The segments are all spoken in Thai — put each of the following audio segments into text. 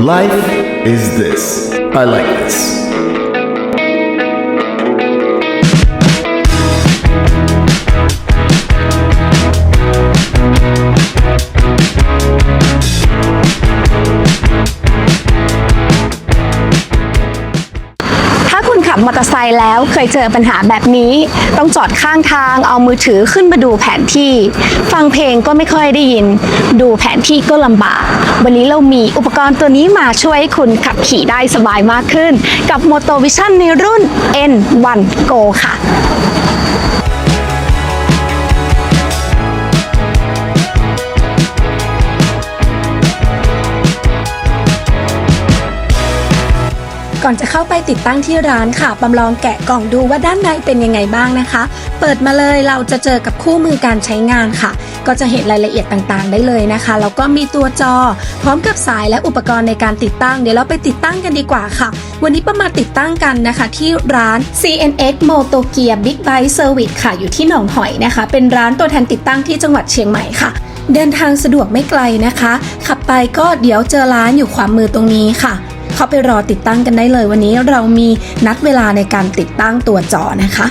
Life is this. I like this. มอเตอร์ไซค์แล้วเคยเจอปัญหาแบบนี้ ต้องจอดข้างทางเอามือถือขึ้นมาดูแผนที่ ฟังเพลงก็ไม่ค่อยได้ยิน ดูแผนที่ก็ลำบาก วันนี้เรามีอุปกรณ์ตัวนี้มาช่วยให้คุณขับขี่ได้สบายมากขึ้น กับ Moto Vision ในรุ่น N1 Go ค่ะ ก่อนจะเข้าไปติดตั้งที่ร้านค่ะปำลองแกะกล่องดูว่าด้านในเป็นยังไงบ้างนะคะ เปิดมาเลยเราจะเจอกับคู่มือการใช้งานค่ะ ก็จะเห็นรายละเอียดต่างๆ ได้เลยนะคะแล้วก็มีตัวจอ พร้อมกับสายและอุปกรณ์ในการติดตั้ง เดี๋ยวเราไปติดตั้งกันดีกว่าค่ะ วันนี้ประมาติดตั้งกันนะคะ ที่ร้าน CNX Moto Gear Big Bike Service ค่ะ อยู่ที่หนองหอยนะคะ เป็นร้านตัวแทนติดตั้งที่จังหวัดเชียงใหม่ค่ะเดินทางสะดวกไม่ไกลนะคะ ขับไปก็เดี๋ยวเจอร้านอยู่ขวามือตรงนี้ค่ะ เข้าไปรอติดตั้งกันได้เลยวันนี้เรามีนัดเวลาในการติดตั้งตัวจอนะคะ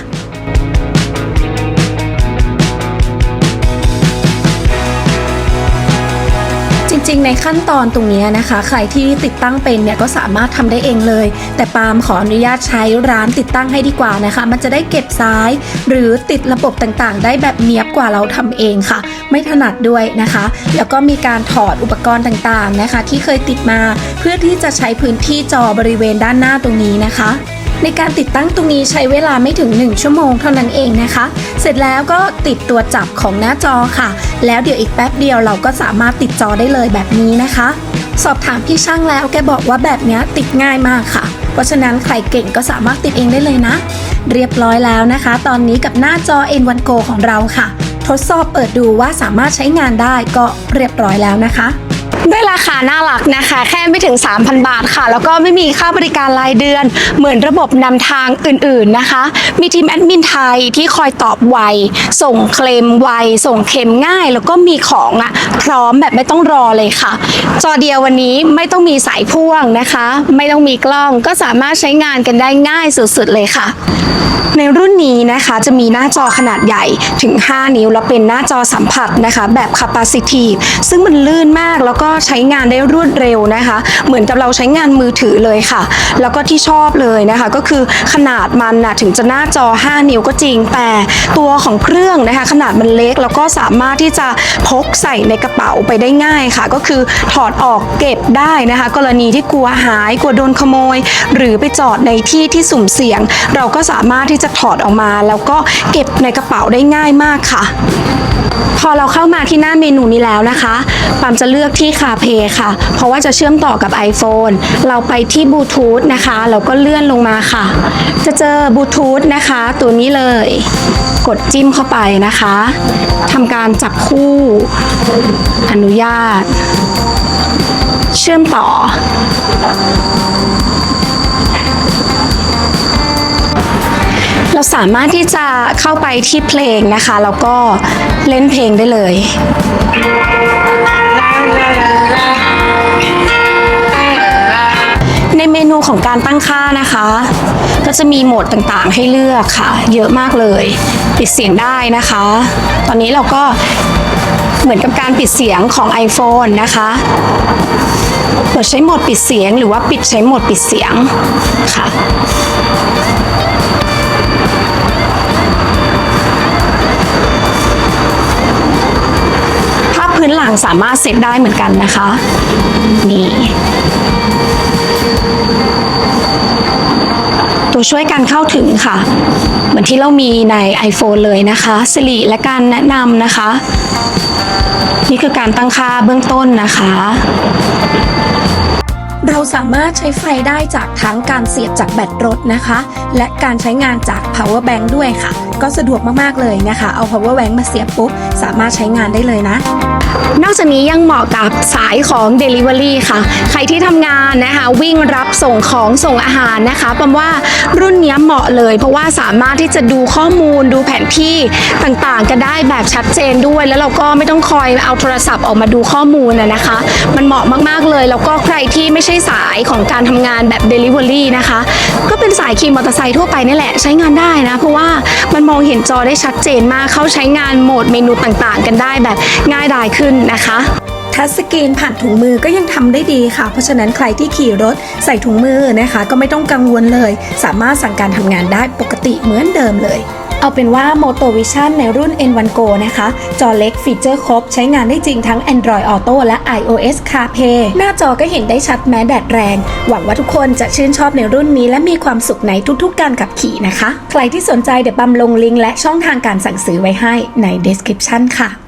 ริง ๆ ในขั้นตอนตรงนี้นะคะ ใครที่ติดตั้งเป็นเนี่ยก็สามารถทำได้เองเลย แต่ปาล์มขออนุญาตใช้ร้านติดตั้งให้ดีกว่านะคะ มันจะได้เก็บซ้าย หรือติดระบบต่างๆ ได้แบบเนียบกว่าเราทำเองค่ะ ไม่ถนัดด้วยนะคะ แล้วก็มีการถอดอุปกรณ์ต่างๆนะคะ ที่เคยติดมาเพื่อที่จะใช้พื้นที่จอบริเวณด้านหน้าตรงนี้นะคะ ในการติดตั้งตรงนี้ใช้เวลาไม่ถึง 1 ชั่วโมงเท่านั้นเองนะคะ เสร็จแล้วก็ติดตัวจับของหน้าจอค่ะ แล้วเดี๋ยวอีกแป๊บเดียวเราก็สามารถติดจอได้เลยแบบนี้นะคะ สอบถามพี่ช่างแล้วแกบอกว่าแบบนี้ติดง่ายมากค่ะ เพราะฉะนั้นใครเก่งก็สามารถติดเองได้เลยนะ เรียบร้อยแล้วนะคะ ตอนนี้กับหน้าจอ N1 Go ของเราค่ะ ทดสอบเปิดดูว่าสามารถใช้งานได้ก็เรียบร้อยแล้วนะคะ ด้วยราคาน่ารักนะคะ แค่ไม่ถึง 3,000 บาทค่ะ แล้วก็ไม่มีค่าบริการรายเดือน เหมือนระบบนำทางอื่นๆนะคะ มีทีมแอดมินไทยที่คอยตอบไว ส่งเคลมไว ส่งเค็มง่าย แล้วก็มีของอะพร้อมแบบไม่ต้องรอเลยค่ะ จอเดียววันนี้ไม่ต้องมีสายพ่วงนะคะ ไม่ต้องมีกล้องก็สามารถใช้งานกันได้ง่ายสุดๆเลยค่ะ ในรุ่นนี้นะคะจะมีหน้าจอขนาดใหญ่ถึง 5 นิ้วแล้วเป็นหน้าจอสัมผัสนะคะ แบบ capacitive ซึ่งมันลื่นมากแล้วก็ใช้งานได้รวดเร็วนะคะ เหมือนกับเราใช้งานมือถือเลยค่ะ แล้วก็ที่ชอบเลยนะคะ ก็คือขนาดมันนะถึงจะหน้าจอ 5 นิ้วก็จริง แต่ตัวของเครื่องนะคะ ขนาดมันเล็กแล้วก็สามารถที่จะพกใส่ในกระเป๋าไปได้ง่ายค่ะ ก็คือถอดออกเก็บได้นะคะ กรณีที่กลัวหายกลัวโดนขโมย หรือไปจอดในที่ที่สุ่มเสี่ยง เราก็สามารถที่จะถอดออกมา แล้วก็เก็บในกระเป๋าได้ง่ายมากค่ะ พอเราเข้ามาที่หน้าเมนูนี้แล้วนะคะ ปามจะเลือกที่คาเพย์ค่ะ เพราะว่าจะเชื่อมต่อกับ iPhone เราไปที่บลูทูธนะคะ เราก็เลื่อนลงมาค่ะ จะเจอบลูทูธนะคะ ตัวนี้เลย กดจิ้มเข้าไปนะคะทำการจับคู่ อนุญาต เชื่อมต่อเราสามารถที่จะเข้าไปที่เพลงนะคะ แล้วก็เล่นเพลงได้เลย ในเมนูของการตั้งค่านะคะ ก็จะมีโหมดต่างๆให้เลือกค่ะ เยอะมากเลยปิดเสียงได้นะคะ ตอนนี้เราก็เหมือนกับการปิดเสียงของ iPhone นะคะเปิดใช้โหมดปิดเสียง หรือว่าปิดใช้โหมดปิดเสียงค่ะภาพพื้นหลังสามารถเซตได้เหมือนกันนะคะ นี่ ตัวช่วยการเข้าถึงค่ะ เหมือนที่เรามีใน iPhone เลยนะคะสิริและการแนะนำนะคะ นี่คือการตั้งค่าเบื้องต้นนะคะ เราสามารถใช้ไฟได้จากทั้งการเสียบจากแบตรถนะคะ และการใช้งานจาก power bank ด้วยค่ะ ก็สะดวกมากๆเลยนะคะ เอา power bank มาเสียบปุ๊บ สามารถใช้งานได้เลยนะ นอกจากนี้ยังเหมาะกับสายของ Delivery ค่ะ ใครที่ทำงานนะคะ วิ่งรับส่งของส่งอาหารนะคะปมว่ารุ่นนี้เหมาะเลย เพราะว่าสามารถที่จะดูข้อมูลดูแผนที่ต่างๆกันได้แบบชัดเจนด้วย แล้วเราก็ไม่ต้องคอยเอาโทรศัพท์ออกมาดูข้อมูลนะคะ มันเหมาะมากๆเลย แล้วก็ใครที่ไม่ใช่สายของการทำงานแบบ Delivery นะคะ ก็เป็นสายขี่มอเตอร์ไซค์ทั่วไปนี่แหละใช้งานได้นะ เพราะว่ามันมองเห็นจอได้ชัดเจนมากเข้าใช้งานโหมดเมนูต่างๆ กันได้แบบง่ายดายขึ้นนะคะทัชสกรีนผ่านถุงมือก็ยังทำได้ดีค่ะ เพราะฉะนั้นใครที่ขี่รถใส่ถุงมือนะคะ ก็ไม่ต้องกังวลเลย สามารถสั่งการทำงานได้ปกติเหมือนเดิมเลย เอาเป็นว่า Moto Vision ในรุ่น N1 Go นะคะ จอเล็กฟีเจอร์ครบ ใช้งานได้จริงทั้ง Android Auto และ iOS CarPlay หน้าจอก็เห็นได้ชัดแม้แดดแรง หวังว่าทุกคนจะชื่นชอบในรุ่นนี้ และมีความสุขในทุกๆ การขับขี่นะคะ ใครที่สนใจเดี๋ยวปั๊มลงลิงก์และช่องทางการสั่งซื้อไว้ให้ใน description ค่ะ